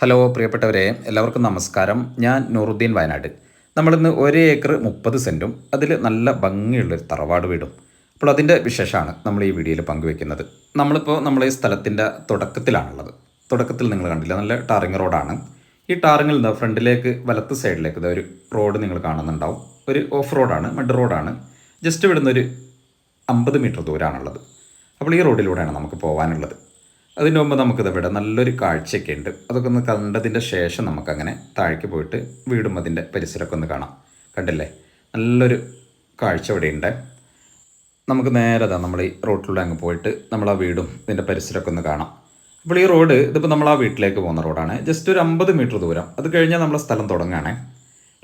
Hello പ്രിയപ്പെട്ടവരെ എല്ലാവർക്കും നമസ്കാരം. ഞാൻ നൂറുദ്ദീൻ വയനാട്. നമ്മളിന്ന് ഒരു ഏക്കർ മുപ്പത് സെന്റും അതിൽ നല്ല ഭംഗിയുള്ളൊരു തറവാട് വീടും. അപ്പോൾ അതിന്റെ വിശേഷമാണ് നമ്മൾ ഈ വീഡിയോയിൽ പങ്കുവെക്കുന്നത്. നമ്മളിപ്പോൾ നമ്മൾ ഈ സ്ഥലത്തിന്റെ തുടക്കത്തിലാണുള്ളത്. തുടക്കത്തിൽ നിങ്ങൾ കണ്ടില്ല നല്ല ടാറിങ് റോഡാണ്. ഈ ടാറിങ്ങിൽ നിന്ന് ഫ്രണ്ടിലേക്ക് വലത്ത് സൈഡിലേക്ക് ഒരു റോഡ് നിങ്ങൾ കാണുന്നുണ്ടാവും. ഒരു ഓഫ് റോഡാണ് മഡ് റോഡാണ്. ജസ്റ്റ് ഇവിടുന്ന് ഒരു അമ്പത് മീറ്റർ ദൂരമാണുള്ളത് അപ്പോൾ ഈ റോഡിലൂടെയാണ് നമുക്ക് പോകാനുള്ളത് അതിന് മുമ്പ് നമുക്കിത് ഇവിടെ നല്ലൊരു കാഴ്ചയൊക്കെ ഉണ്ട്. അതൊക്കെ ഒന്ന് കണ്ടതിന്റെ ശേഷം നമുക്കങ്ങനെ താഴേക്ക് പോയിട്ട് വീടും അതിന്റെ പരിസരമൊക്കെ ഒന്ന് കാണാം. കണ്ടില്ലേ? നല്ലൊരു കാഴ്ച ഇവിടെ ഉണ്ട് നമുക്ക് നേരെ ദാ നമ്മൾ ഈ റോഡിലൂടെ അങ്ങ് പോയിട്ട് നമ്മൾ ആ വീടും ഇതിന്റെ പരിസരമൊക്കെ ഒന്ന് കാണാം. അപ്പോൾ ഈ റോഡ് ഇതിപ്പോൾ നമ്മൾ ആ വീട്ടിലേക്ക് പോകുന്ന റോഡാണ്. ജസ്റ്റ് ഒരു അമ്പത് മീറ്റർ ദൂരം. അത് കഴിഞ്ഞാൽ നമ്മളെ സ്ഥലം തുടങ്ങുകയാണേ.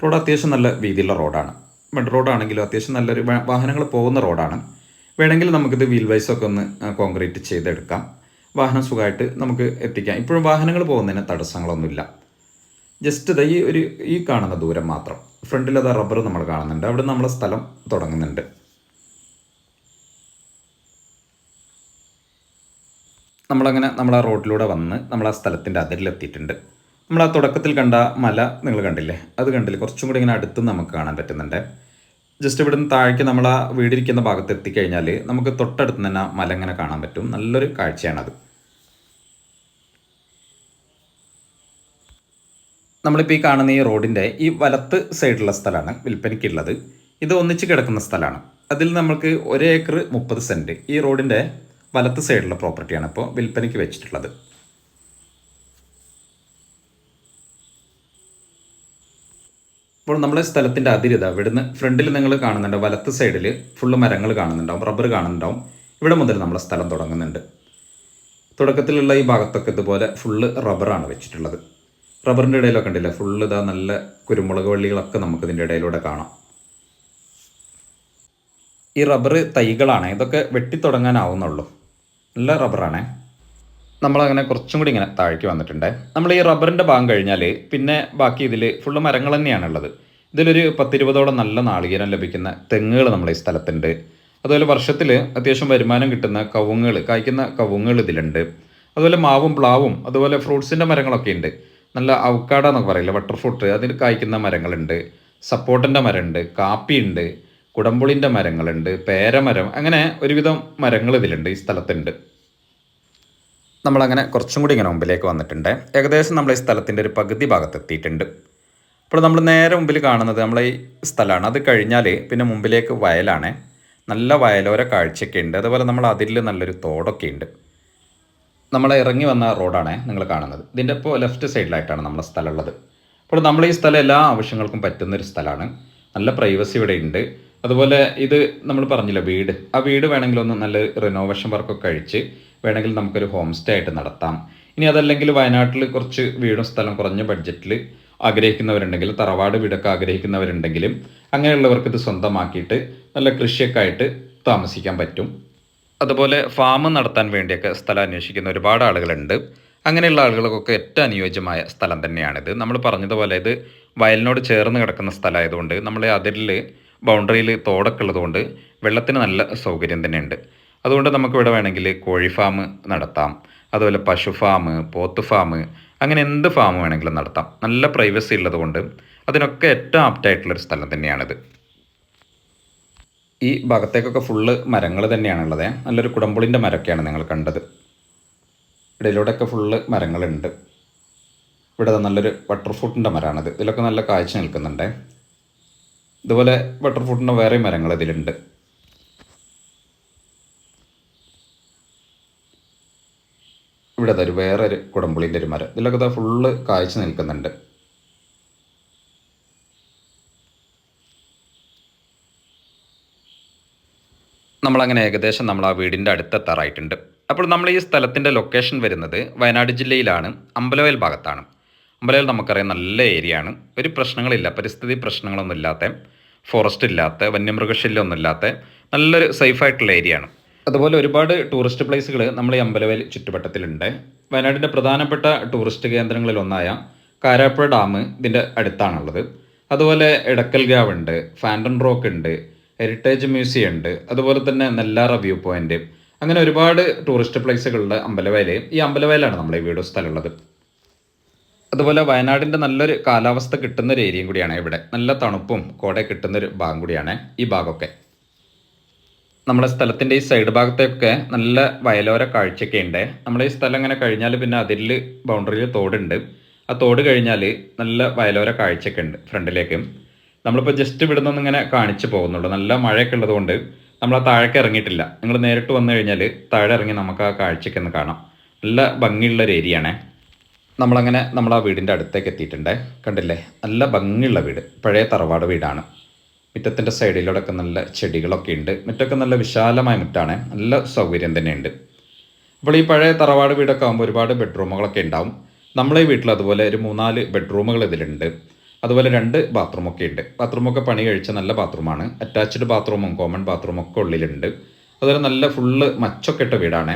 റോഡ് അത്യാവശ്യം നല്ല രീതിയിലുള്ള റോഡാണ്. മഡ് റോഡാണെങ്കിലും അത്യാവശ്യം നല്ലൊരു വാഹനങ്ങൾ പോകുന്ന റോഡാണ്. വേണമെങ്കിൽ നമുക്കിത് വീൽ വൈസൊക്കെ ഒന്ന് കോൺക്രീറ്റ് ചെയ്തെടുക്കാം. വാഹനം സുഖമായിട്ട് നമുക്ക് എത്തിക്കാം. ഇപ്പോഴും വാഹനങ്ങൾ പോകുന്നതിന് തടസ്സങ്ങളൊന്നുമില്ല. ജസ്റ്റ് ഈ ഒരു ഈ കാണുന്ന ദൂരം മാത്രം. ഫ്രണ്ടിൽ അത് റബ്ബർ നമ്മൾ കാണുന്നുണ്ട്. അവിടെ നമ്മളെ സ്ഥലം തുടങ്ങുന്നുണ്ട്. നമ്മളങ്ങനെ നമ്മൾ ആ റോഡിലൂടെ വന്ന് നമ്മൾ ആ സ്ഥലത്തിന്റെ അതിരിലെത്തിയിട്ടുണ്ട്. നമ്മൾ ആ തുടക്കത്തിൽ കണ്ട മല നിങ്ങൾ കണ്ടില്ലേ? അത് കണ്ടില്ലേ? കുറച്ചും കൂടി ഇങ്ങനെ അടുത്ത് നമുക്ക് കാണാൻ പറ്റുന്നുണ്ട്. ജസ്റ്റ് ഇവിടുന്ന് താഴേക്ക് നമ്മൾ ആ വീടിരിക്കുന്ന ഭാഗത്ത് എത്തിക്കഴിഞ്ഞാൽ നമുക്ക് തൊട്ടടുത്ത് തന്നെ മല ഇങ്ങനെ കാണാൻ പറ്റും. നല്ലൊരു കാഴ്ചയാണത്. നമ്മളിപ്പോൾ ഈ കാണുന്ന ഈ റോഡിന്റെ ഈ വലത്ത് സൈഡിലുള്ള സ്ഥലമാണ് വിൽപ്പനയ്ക്കുള്ളത്. ഇത് ഒന്നിച്ച് കിടക്കുന്ന സ്ഥലമാണ്. അതിൽ നമുക്ക് ഒരു ഏക്കർ മുപ്പത് സെന്റ് ഈ റോഡിന്റെ വലത്ത് സൈഡിലുള്ള പ്രോപ്പർട്ടിയാണ് ഇപ്പോൾ വിൽപ്പനയ്ക്ക് വെച്ചിട്ടുള്ളത്. ഇപ്പോൾ നമ്മളെ സ്ഥലത്തിന്റെ അതിരിത ഇവിടുന്ന് ഫ്രണ്ടിൽ നിങ്ങൾ കാണുന്നുണ്ട് വലത്ത് സൈഡിൽ ഫുള്ള് മരങ്ങൾ കാണുന്നുണ്ടാവും റബ്ബർ കാണുന്നുണ്ടാവും. ഇവിടെ മുതൽ നമ്മളെ സ്ഥലം തുടങ്ങുന്നുണ്ട്. തുടക്കത്തിലുള്ള ഈ ഭാഗത്തൊക്കെ ഇതുപോലെ ഫുള്ള് റബ്ബറാണ് വെച്ചിട്ടുള്ളത്. റബ്ബറിന്റെ ഇടയിലൊക്കെ ഉണ്ടല്ലേ ഫുള്ള് ഇതാ നല്ല കുരുമുളക് വള്ളികളൊക്കെ നമുക്ക് ഇതിന്റെ ഇടയിലൂടെ കാണാം. ഈ റബ്ബർ തൈകളാണ് ഇതൊക്കെ വെട്ടി തുടങ്ങാനാവുന്നുള്ളൂ നല്ല റബ്ബറാണേ നമ്മളങ്ങനെ കുറച്ചും കൂടി ഇങ്ങനെ താഴേക്ക് വന്നിട്ടുണ്ട്. നമ്മൾ ഈ റബ്ബറിന്റെ ഭാഗം കഴിഞ്ഞാൽ പിന്നെ ബാക്കി ഇതിൽ ഫുള്ള് മരങ്ങൾ തന്നെയാണ് തന്നെയാണുള്ളത്. ഇതിലൊരു പത്തിരുപതോളം നല്ല നാളികേരം ലഭിക്കുന്ന തെങ്ങുകൾ നമ്മുടെ ഈ സ്ഥലത്തുണ്ട്. അതുപോലെ വർഷത്തിൽ അത്യാവശ്യം വരുമാനം കിട്ടുന്ന കവുങ്ങുകൾ കായ്ക്കുന്ന കവുങ്ങുകൾ ഇതിലുണ്ട്. അതുപോലെ മാവും പ്ലാവും അതുപോലെ ഫ്രൂട്ട്സിന്റെ മരങ്ങളൊക്കെ ഉണ്ട്. നല്ല അവക്കാട എന്നൊക്കെ പറയില്ല ബട്ടർ ഫ്രൂട്ട് അതിൽ കായ്ക്കുന്ന മരങ്ങളുണ്ട്. സപ്പോർട്ടിന്റെ മരമുണ്ട് കാപ്പിയുണ്ട് കുടംപുളിന്റെ മരങ്ങളുണ്ട് പേരമരം അങ്ങനെ ഒരുവിധം മരങ്ങൾ ഇതിലുണ്ട് ഈ സ്ഥലത്തുണ്ട്. നമ്മളങ്ങനെ കുറച്ചും കൂടി ഇങ്ങനെ മുമ്പിലേക്ക് വന്നിട്ടുണ്ട്. ഏകദേശം നമ്മൾ ഈ സ്ഥലത്തിന്റെ ഒരു പകുതി ഭാഗത്ത് എത്തിയിട്ടുണ്ട് അപ്പോൾ നമ്മൾ നേരെ മുമ്പിൽ കാണുന്നത് നമ്മൾ ഈ സ്ഥലമാണ്. അത് കഴിഞ്ഞാൽ പിന്നെ മുമ്പിലേക്ക് വയലാണ്. നല്ല വയലോര കാഴ്ചയൊക്കെ ഉണ്ട്. അതുപോലെ നമ്മൾ അതിൽ നല്ലൊരു തോടൊക്കെ ഉണ്ട്. നമ്മൾ ഇറങ്ങി വന്ന റോഡാണ് നിങ്ങൾ കാണുന്നത്. ഇതിന്റെ ഇപ്പോൾ ലെഫ്റ്റ് സൈഡിലായിട്ടാണ് സ്ഥലം ഉള്ളത് അപ്പോൾ നമ്മൾ ഈ സ്ഥലം എല്ലാ ആവശ്യങ്ങൾക്കും പറ്റുന്നൊരു സ്ഥലമാണ്. നല്ല പ്രൈവസി ഇവിടെ ഉണ്ട്. അതുപോലെ ഇത് നമ്മൾ പറഞ്ഞില്ല വീട്. ആ വീട് വേണമെങ്കിൽ ഒന്ന് നല്ല റിനോവേഷൻ വർക്കൊക്കെ കഴിച്ച് വേണമെങ്കിൽ നമുക്കൊരു ഹോം സ്റ്റേ ആയിട്ട് നടത്താം. ഇനി അതല്ലെങ്കിൽ വയനാട്ടിൽ കുറച്ച് വീടും സ്ഥലം കുറഞ്ഞ ബഡ്ജറ്റിൽ ആഗ്രഹിക്കുന്നവരുണ്ടെങ്കിൽ തറവാട് വീടൊക്കെ ആഗ്രഹിക്കുന്നവരുണ്ടെങ്കിലും അങ്ങനെയുള്ളവർക്ക് ഇത് സ്വന്തമാക്കിയിട്ട് നല്ല കൃഷിയൊക്കെ ആയിട്ട് താമസിക്കാൻ പറ്റും. അതുപോലെ ഫാം നടത്താൻ വേണ്ടിയൊക്കെ സ്ഥലം അന്വേഷിക്കുന്ന ഒരുപാട് ആളുകളുണ്ട്. അങ്ങനെയുള്ള ആളുകൾക്കൊക്കെ ഏറ്റവും അനുയോജ്യമായ സ്ഥലം തന്നെയാണിത്. നമ്മൾ പറഞ്ഞതുപോലെ ഇത് വയലിനോട് ചേർന്ന് കിടക്കുന്ന സ്ഥലമായതുകൊണ്ട് നമ്മൾ അതിൽ ബൗണ്ടറിയിൽ തോടൊക്കെ ഉള്ളതുകൊണ്ട് വെള്ളത്തിന് നല്ല സൗകര്യം തന്നെയുണ്ട്. അതുകൊണ്ട് നമുക്ക് ഇവിടെ വേണമെങ്കിൽ കോഴി ഫാം നടത്താം. അതുപോലെ പശു ഫാം പോത്ത് ഫാം അങ്ങനെ എന്ത് ഫാം വേണമെങ്കിലും നടത്താം. നല്ല പ്രൈവസി ഉള്ളതുകൊണ്ട് അതിനൊക്കെ ഏറ്റവും ആപ്റ്റായിട്ടുള്ളൊരു സ്ഥലം തന്നെയാണിത്. ഈ ഭാഗത്തേക്കൊക്കെ ഫുള്ള് മരങ്ങൾ തന്നെയാണുള്ളത് നല്ലൊരു കുടമ്പുളിന്റെ മരമൊക്കെയാണ് നിങ്ങൾ കണ്ടത്. ഇടയിലൂടെയൊക്കെ ഫുള്ള് മരങ്ങളുണ്ട്. ഇവിടെ നല്ലൊരു ബട്ടർ ഫ്രൂട്ടിന്റെ മരമാണിത്. ഇതിലൊക്കെ നല്ല കാഴ്ച നിൽക്കുന്നുണ്ട്. ഇതുപോലെ ബട്ടർ ഫ്രൂട്ടിന്റെ വേറെ മരങ്ങൾ ഇതിലുണ്ട്. ഇവിടെ അതൊരു വേറൊരു കുടമ്പുളിന്റെ ഒരു മരം. ഇതിലൊക്കെ ഇതാ ഫുള്ള് കാഴ്ച നിൽക്കുന്നുണ്ട്. നമ്മളങ്ങനെ ഏകദേശം നമ്മൾ ആ വീടിന്റെ അടുത്തെത്താറായിട്ടുണ്ട്. അപ്പോൾ നമ്മൾ ഈ സ്ഥലത്തിന്റെ ലൊക്കേഷൻ വരുന്നത് വയനാട് ജില്ലയിലാണ് അമ്പലവയൽ ഭാഗത്താണ്. അമ്പലവയൽ നമുക്കറിയാം നല്ല ഏരിയ ആണ് ഒരു പ്രശ്നങ്ങളില്ല പരിസ്ഥിതി പ്രശ്നങ്ങളൊന്നും ഇല്ലാത്ത ഫോറസ്റ്റ് ഇല്ലാത്ത വന്യമൃഗശല്യമൊന്നും ഇല്ലാത്ത നല്ലൊരു സേഫായിട്ടുള്ള ഏരിയ ആണ് അതുപോലെ ഒരുപാട് ടൂറിസ്റ്റ് പ്ലേസുകൾ നമ്മൾ ഈ അമ്പലവയൽ ചുറ്റുവട്ടത്തിലുണ്ട്. വയനാടിന്റെ പ്രധാനപ്പെട്ട ടൂറിസ്റ്റ് കേന്ദ്രങ്ങളിലൊന്നായ കാരാപ്പുഴ ഡാം ഇതിന്റെ അടുത്താണുള്ളത്. അതുപോലെ എടക്കൽ ഗാവ് ഉണ്ട് ഫാൻഡൻ റോക്ക് ഉണ്ട് ഹെറിറ്റേജ് മ്യൂസിയം ഉണ്ട് അതുപോലെ തന്നെ നെല്ലാറ വ്യൂ പോയിന്റ്. അങ്ങനെ ഒരുപാട് ടൂറിസ്റ്റ് പ്ലേസുകളുടെ അമ്പലവയൽ ഈ അമ്പലവയലാണ് നമ്മുടെ ഈ വീട് സ്ഥലമുള്ളത്. അതുപോലെ വയനാടിന്റെ നല്ലൊരു കാലാവസ്ഥ കിട്ടുന്ന ഒരു ഏരിയയും കൂടിയാണ് ഇവിടെ. നല്ല തണുപ്പും കോടെ കിട്ടുന്നൊരു ഭാഗം കൂടിയാണ് ഈ ഭാഗമൊക്കെ. നമ്മുടെ സ്ഥലത്തിന്റെ ഈ സൈഡ് ഭാഗത്തൊക്കെ നല്ല വയലോര കാഴ്ചയൊക്കെ ഉണ്ട്. നമ്മുടെ ഈ സ്ഥലം ഇങ്ങനെ കഴിഞ്ഞാൽ പിന്നെ അതിൽ ബൗണ്ടറിയിൽ തോടുണ്ട്. ആ തോട് കഴിഞ്ഞാൽ നല്ല വയലോര കാഴ്ചയൊക്കെ ഉണ്ട് ഫ്രണ്ടിലേക്ക്. നമ്മളിപ്പോൾ ജസ്റ്റ് ഇവിടെ നിന്ന് ഇങ്ങനെ കാണിച്ചു പോകുന്നുള്ളൂ. നല്ല മഴയൊക്കെ ഉള്ളതുകൊണ്ട് നമ്മൾ ആ താഴേക്ക് ഇറങ്ങിയിട്ടില്ല. നിങ്ങൾ നേരിട്ട് വന്നു കഴിഞ്ഞാൽ താഴെ ഇറങ്ങി നമുക്ക് ആ കാഴ്ചയ്ക്ക് ഒന്ന് കാണാം. നല്ല ഭംഗിയുള്ള ഒരു ഏരിയയാണേ നമ്മളങ്ങനെ നമ്മൾ ആ വീടിന്റെ അടുത്തേക്ക് എത്തിയിട്ടുണ്ട്. കണ്ടില്ലേ? നല്ല ഭംഗിയുള്ള വീട്. പഴയ തറവാട് വീടാണ്. മുറ്റത്തിന്റെ സൈഡിലൂടെയൊക്കെ നല്ല ചെടികളൊക്കെ ഉണ്ട്. മുറ്റമൊക്കെ നല്ല വിശാലമായ മുറ്റാണ്. നല്ല സൗകര്യം തന്നെയുണ്ട്. അപ്പോൾ ഈ പഴയ തറവാട് വീടൊക്കെ ആകുമ്പോൾ ഒരുപാട് ബെഡ്റൂമുകളൊക്കെ ഉണ്ടാവും. നമ്മളെ വീട്ടിൽ അതുപോലെ ഒരു മൂന്നാൽ ബെഡ്റൂമുകൾ ഇതിലുണ്ട്. അതുപോലെ രണ്ട് ബാത്റൂമൊക്കെ ഉണ്ട്. ബാത്റൂമൊക്കെ പണി കഴിച്ച നല്ല ബാത്റൂമാണ്. അറ്റാച്ച്ഡ് ബാത്റൂമും കോമൺ ബാത്റൂമും ഒക്കെ ഉള്ളിലുണ്ട്. അതുപോലെ നല്ല ഫുള്ള് മച്ചൊക്കെ ഇട്ട വീടാണ്.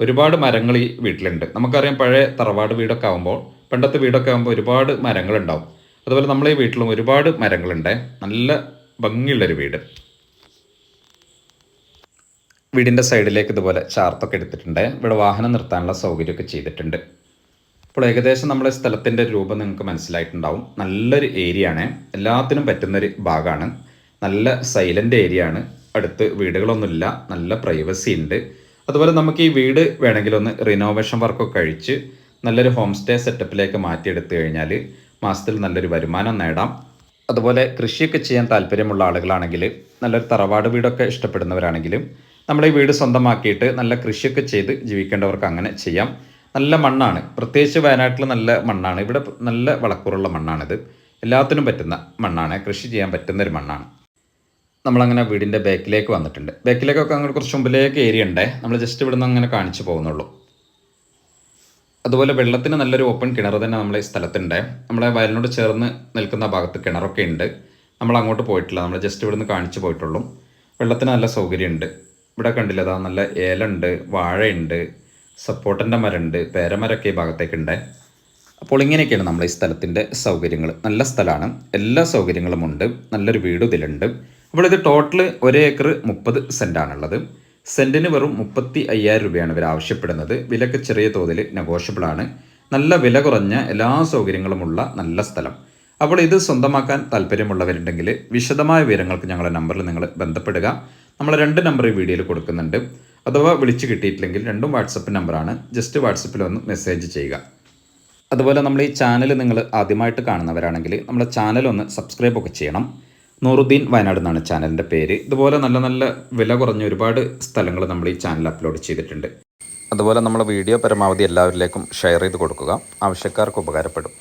ഒരുപാട് മരങ്ങൾ ഈ വീട്ടിലുണ്ട്. നമുക്കറിയാം പഴയ തറവാട് വീടൊക്കെ ആകുമ്പോൾ പണ്ടത്തെ വീടൊക്കെ ആകുമ്പോൾ ഒരുപാട് മരങ്ങളുണ്ടാവും. അതുപോലെ നമ്മളെ ഈ വീട്ടിലും ഒരുപാട് മരങ്ങളുണ്ട്. നല്ല ഭംഗിയുള്ളൊരു വീട്. വീടിന്റെ സൈഡിലേക്ക് ഇതുപോലെ ചാർത്തൊക്കെ എടുത്തിട്ടുണ്ട്. ഇവിടെ വാഹനം നിർത്താനുള്ള സൗകര്യമൊക്കെ ചെയ്തിട്ടുണ്ട്. അപ്പോൾ ഏകദേശം നമ്മുടെ സ്ഥലത്തിന്റെ രൂപം നിങ്ങൾക്ക് മനസ്സിലായിട്ടുണ്ടാവും. നല്ലൊരു ഏരിയ ആണ്. എല്ലാത്തിനും പറ്റുന്നൊരു ഭാഗമാണ്. നല്ല സൈലന്റ് ഏരിയ ആണ്. അടുത്ത് വീടുകളൊന്നുമില്ല. നല്ല പ്രൈവസി ഉണ്ട്. അതുപോലെ നമുക്ക് ഈ വീട് വേണമെങ്കിൽ ഒന്ന് റിനോവേഷൻ വർക്കൊക്കെ കഴിച്ച് നല്ലൊരു ഹോം സ്റ്റേ സെറ്റപ്പിലേക്ക് മാറ്റിയെടുത്തു കഴിഞ്ഞാൽ മാസത്തിൽ നല്ലൊരു വരുമാനം നേടാം. അതുപോലെ കൃഷിയൊക്കെ ചെയ്യാൻ താല്പര്യമുള്ള ആളുകളാണെങ്കിൽ നല്ലൊരു തറവാട് വീടൊക്കെ ഇഷ്ടപ്പെടുന്നവരാണെങ്കിൽ നമ്മൾ ഈ വീട് സ്വന്തമാക്കിയിട്ട് നല്ല കൃഷിയൊക്കെ ചെയ്ത് ജീവിക്കേണ്ടവർക്ക് അങ്ങനെ ചെയ്യാം. നല്ല മണ്ണാണ്. പ്രത്യേകിച്ച് വയനാട്ടിൽ നല്ല മണ്ണാണ്. ഇവിടെ നല്ല വളക്കൂറുള്ള മണ്ണാണിത്. എല്ലാത്തിനും പറ്റുന്ന മണ്ണാണ്. കൃഷി ചെയ്യാൻ പറ്റുന്ന ഒരു മണ്ണാണ്. നമ്മളങ്ങനെ വീടിന്റെ ബാക്കിലേക്ക് വന്നിട്ടുണ്ട്. ബാക്കിലേക്കൊക്കെ അങ്ങനെ കുറച്ച് മുമ്പിലേക്ക് ഏരിയ ഉണ്ടേ നമ്മൾ ജസ്റ്റ് ഇവിടുന്ന് അങ്ങനെ കാണിച്ചു പോകുന്നുള്ളൂ. അതുപോലെ വെള്ളത്തിന് നല്ലൊരു ഓപ്പൺ കിണർ തന്നെ നമ്മളെ ഈ സ്ഥലത്തുണ്ട്. നമ്മളെ വയലിനോട് ചേർന്ന് നിൽക്കുന്ന ഭാഗത്ത് കിണറൊക്കെ ഉണ്ട്. നമ്മൾ അങ്ങോട്ട് പോയിട്ടില്ല. നമ്മൾ ജസ്റ്റ് ഇവിടുന്ന് കാണിച്ചു പോയിട്ടുള്ളൂ. വെള്ളത്തിന് നല്ല സൗകര്യമുണ്ട്. ഇവിടെ കണ്ടില്ല അതാ നല്ല ഏലുണ്ട് വാഴയുണ്ട് സപ്പോർട്ടന്റെ മരമുണ്ട് പേരമരമൊക്കെ ഈ ഭാഗത്തേക്കുണ്ട് അപ്പോൾ ഇങ്ങനെയൊക്കെയാണ് നമ്മൾ ഈ സ്ഥലത്തിന്റെ സൗകര്യങ്ങൾ. നല്ല സ്ഥലമാണ്. എല്ലാ സൗകര്യങ്ങളും ഉണ്ട്. നല്ലൊരു വീട് ഇതിലുണ്ട്. അപ്പോൾ ഇത് ടോട്ടൽ ഒരേക്കർ മുപ്പത് സെന്റാണുള്ളത് സെന്റിന് വെറും മുപ്പത്തി അയ്യായിരം രൂപയാണ് ഇവർ ആവശ്യപ്പെടുന്നത്. വിലക്ക് ചെറിയ തോതിൽ നെഗോഷ്യബിളാണ് നല്ല വില കുറഞ്ഞ എല്ലാ സൗകര്യങ്ങളുമുള്ള നല്ല സ്ഥലം. അപ്പോൾ ഇത് സ്വന്തമാക്കാൻ താല്പര്യമുള്ളവരുണ്ടെങ്കിൽ വിശദമായ വിവരങ്ങൾക്ക് ഞങ്ങളുടെ നമ്പറിൽ നിങ്ങൾ ബന്ധപ്പെടുക. നമ്മൾ രണ്ട് നമ്പർ ഈ വീഡിയോയിൽ കൊടുക്കുന്നുണ്ട്. അഥവാ വിളിച്ച് കിട്ടിയിട്ടില്ലെങ്കിൽ രണ്ടും വാട്സപ്പ് നമ്പറാണ്. ജസ്റ്റ് വാട്സപ്പിൽ ഒന്ന് മെസ്സേജ് ചെയ്യുക. അതുപോലെ നമ്മൾ ഈ ചാനൽ നിങ്ങൾ ആദ്യമായിട്ട് കാണുന്നവരാണെങ്കിൽ നമ്മുടെ ചാനൽ ഒന്ന് സബ്സ്ക്രൈബ് ഒക്കെ ചെയ്യണം. നൂറുദ്ദീൻ വയനാട് എന്നാണ് ചാനലിന്റെ പേര്. ഇതുപോലെ നല്ല നല്ല വില കുറഞ്ഞ ഒരുപാട് സ്ഥലങ്ങൾ നമ്മൾ ഈ ചാനൽ അപ്ലോഡ് ചെയ്തിട്ടുണ്ട്. അതുപോലെ നമ്മൾ വീഡിയോ പരമാവധി എല്ലാവരിലേക്കും ഷെയർ ചെയ്ത് കൊടുക്കുക. ആവശ്യക്കാർക്ക് ഉപകാരപ്പെടും.